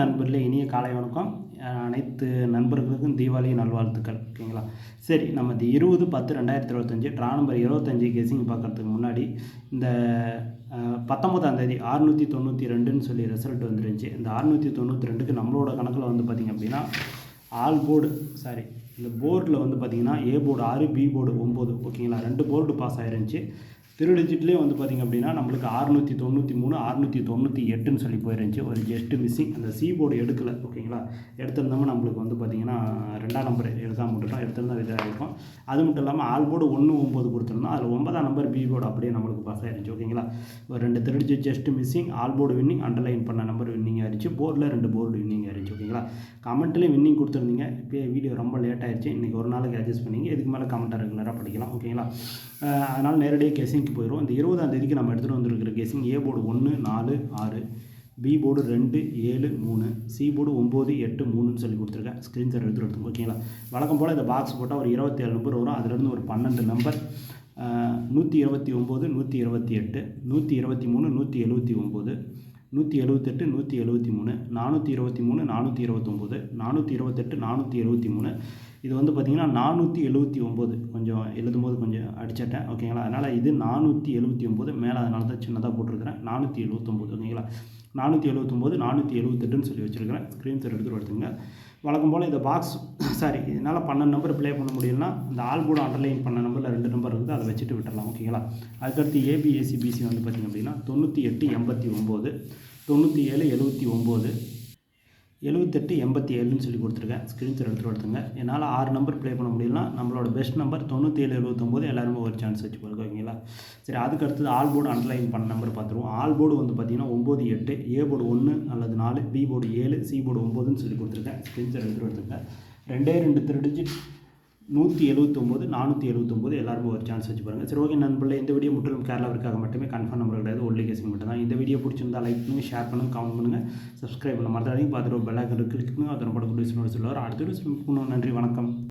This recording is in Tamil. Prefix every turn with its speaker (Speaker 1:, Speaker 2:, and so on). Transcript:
Speaker 1: நண்பர்களே இனிய காலை வணக்கம். அனைத்து நண்பர்களுக்கும் தீபாவளி நல்வாழ்த்துக்கள். ஓகேங்களா? சரி நம்ம இந்த இருபது பத்து ரெண்டாயிரத்தி இருபத்தஞ்சி ட்ரா நம்பர் இருபத்தஞ்சி கெஸிங் பார்க்குறதுக்கு முன்னாடி இந்த பத்தொம்பதாம் தேதி அறுநூற்றி தொண்ணூற்றி ரெண்டுன்னு சொல்லி ரிசல்ட் வந்துருந்துச்சு. இந்த அறுநூற்றி தொண்ணூற்றி ரெண்டுக்கு நம்மளோட கணக்கில் வந்து பார்த்திங்க அப்படின்னா ஆல் போர்டு சாரி இந்த போர்டில் வந்து பார்த்திங்கன்னா ஏ போர்டு ஆறு பி போர்டு ஒம்பது. ஓகேங்களா? ரெண்டு போர்டு பாஸ் ஆயிருந்துச்சு. திரு டிஜிட்லேயே வந்து பார்த்திங்க அப்படின்னா நம்மளுக்கு அறுநூற்றி தொண்ணூற்றி மூணு அறுநூற்றி தொண்ணூற்றி எட்டுன்னு சொல்லி போயிருந்துச்சு. ஒரு ஜஸ்ட்டு மிஸ்ஸிங் அந்த சி போர்டு எடுக்கலை. ஓகேங்களா? எடுத்திருந்தோம்னா நம்மளுக்கு வந்து பார்த்திங்கன்னா ரெண்டாம் நம்பர் எடுக்காமல் விட்டுட்டோம் எடுத்திருந்தா இதாக இருக்கும். அது மட்டும் இல்லாமல் ஆல் போர்டு ஒன்று ஒம்பது கொடுத்துருந்தோம். அதில் ஒன்பதாம் நம்பர் பி போர்டு அப்படியே நம்மளுக்கு பாஸ் ஆயிருந்துச்சு. ஓகேங்களா? ஒரு ரெண்டு திருடிச்சு just missing all board winning underline பண்ண நம்பர் வின்னிங் ஆயிருச்சு போர்டில் ரெண்டு போர்டு வின்னிங் ஆயிருச்சு சரிங்களா கமெண்ட்லேயும் வின்னிங் கொடுத்துருந்தீங்க. இப்போ வீடியோ ரொம்ப லேட் ஆயிடுச்சு இன்றைக்கி ஒரு நாளைக்கு அட்ஜஸ்ட் பண்ணிங்க. இதுக்கு மேலே கமெண்ட்டை ரெகுலராக படிக்கலாம். ஓகேங்களா? அதனால் நேரடியாக கெஸிங்க்கு போயிடும் இந்த இருபதாம் தேதிக்கு நம்ம எடுத்துகிட்டு வந்துருக்கிற கெஸிங் ஏ போர்டு ஒன்று நாலு ஆறு பி போர்டு ரெண்டு ஏழு மூணு சி போர்டு ஒம்பது எட்டு மூணுன்னு சொல்லி கொடுத்துருக்கேன். ஸ்க்ரீன்ஷாட் எடுத்துகிட்டு எடுத்துங்க ஓகேங்களா? வழக்கம் போல் இந்த பாக்ஸ் போட்டால் ஒரு இருபத்தேழு நம்பர் வரும். அதுலேருந்து ஒரு பன்னெண்டு நம்பர் நூற்றி இருபத்தி ஒம்பது நூற்றி இருபத்தி எட்டு நூற்றி இருபத்தி மூணு நூற்றி எழுபத்தி ஒம்பது நூற்றி எழுபத்தெட்டு நூற்றி எழுபத்தி மூணு நானூற்றி இருபத்தி மூணு நானூற்றி இருபத்தொம்போது நானூற்றி இருபத்தெட்டு நானூற்றி எழுபத்தி மூணு. இது வந்து பார்த்திங்கன்னா நானூற்றி எழுபத்தி ஒம்பது. கொஞ்சம் எழுதும்போது கொஞ்சம் அடிச்சிட்டேன். ஓகேங்களா? அதனால் இது நானூற்றி எழுபத்தி ஒம்பது. மேலே அதனால தான் சின்னதாக போட்டிருக்கிறேன். நானூற்றி எழுபத்தொம்போது ஓகேங்களா? நானூற்றி எழுபத்தொம்போது நானூற்றி எழுபத்தெட்டுன்னு சொல்லி வச்சுருக்கிறேன். ஸ்க்ரீன்ஷாட் எடுத்துகிட்டு எடுத்துங்க வழக்கம் போல் இந்த பாக்ஸ் சாரி இதனால் பன்னெண்டு நம்பர் ப்ளே பண்ண முடியலன்னா இந்த ஆல் போர்டு அண்டர்லைன் பண்ண நம்பரில் ரெண்டு நம்பர் இருக்குது அதை வச்சுட்டு விட்டுடலாம் ஓகேங்களா அதுக்கடுத்து ஏபிஎஸ்சி பிசி வந்து பார்த்திங்க அப்படின்னா தொண்ணூற்றி எட்டு எண்பத்தி ஒம்பது தொண்ணூற்றி ஏழு எழுபத்தி ஒம்பது எழுபத்தெட்டு எண்பத்தி ஏழுன்னு சொல்லி கொடுத்துருக்கேன். ஸ்க்ரீன்ஷாட் எடுத்துகிட்டு எடுத்துங்க என்னால் ஆறு நம்பர் ப்ளே பண்ண முடியலனா நம்மளோட பெஸ்ட் நம்பர் தொண்ணூற்றி ஏழு எழுபத்தொம்போது எல்லாருமே ஒரு சான்ஸ் வச்சு பாருங்க ஓகேங்களா? சரி அதுக்கு அடுத்தது ஆல் போர்டு அண்டர்லைன் பண்ண நம்பர் பார்த்துருவோம். ஆல் போர்டு வந்து பார்த்திங்கன்னா ஒம்பது எட்டு ஏ போர்டு ஒன்று அல்லது நாலு பி போர்டு ஏழு சி போர்டு ஒம்பதுன்னு சொல்லி கொடுத்துருக்கேன். ஸ்க்ரீன் ஸ்க்ரீன்ஷாட் எடுத்துகிட்டு எடுத்துங்க ரெண்டே ரெண்டு த்ரீ டிஜிட் நூற்றி எழுபத்தொம்போது நானூற்றி எழுபத்தொம்போது எல்லாருமே ஒரு சான்ஸ் வச்சு பாருங்கள் சரி ஓகே நண்பர்களே இந்த வீடியோ முற்றிலும் கேரளாவிற்காக மட்டுமே. கன்ஃபார்ம் நம்பர் கிடையாது ஒன்லி கேசிங் மட்டும் தான் இந்த வீடியோ பிடிச்சிருந்தா லைக் பண்ணுங்கள் ஷேர் பண்ணுங்கள் கமெண்ட் பண்ணுங்கள் சப்ஸ்கிரைப் பண்ண மறந்துடாதீங்க. பார்த்துட்டு பெல்லாக கிளிக் பண்ணுங்கள் அதனை படக்கூடிய சொல்லுவார். அடுத்த நன்றி வணக்கம்.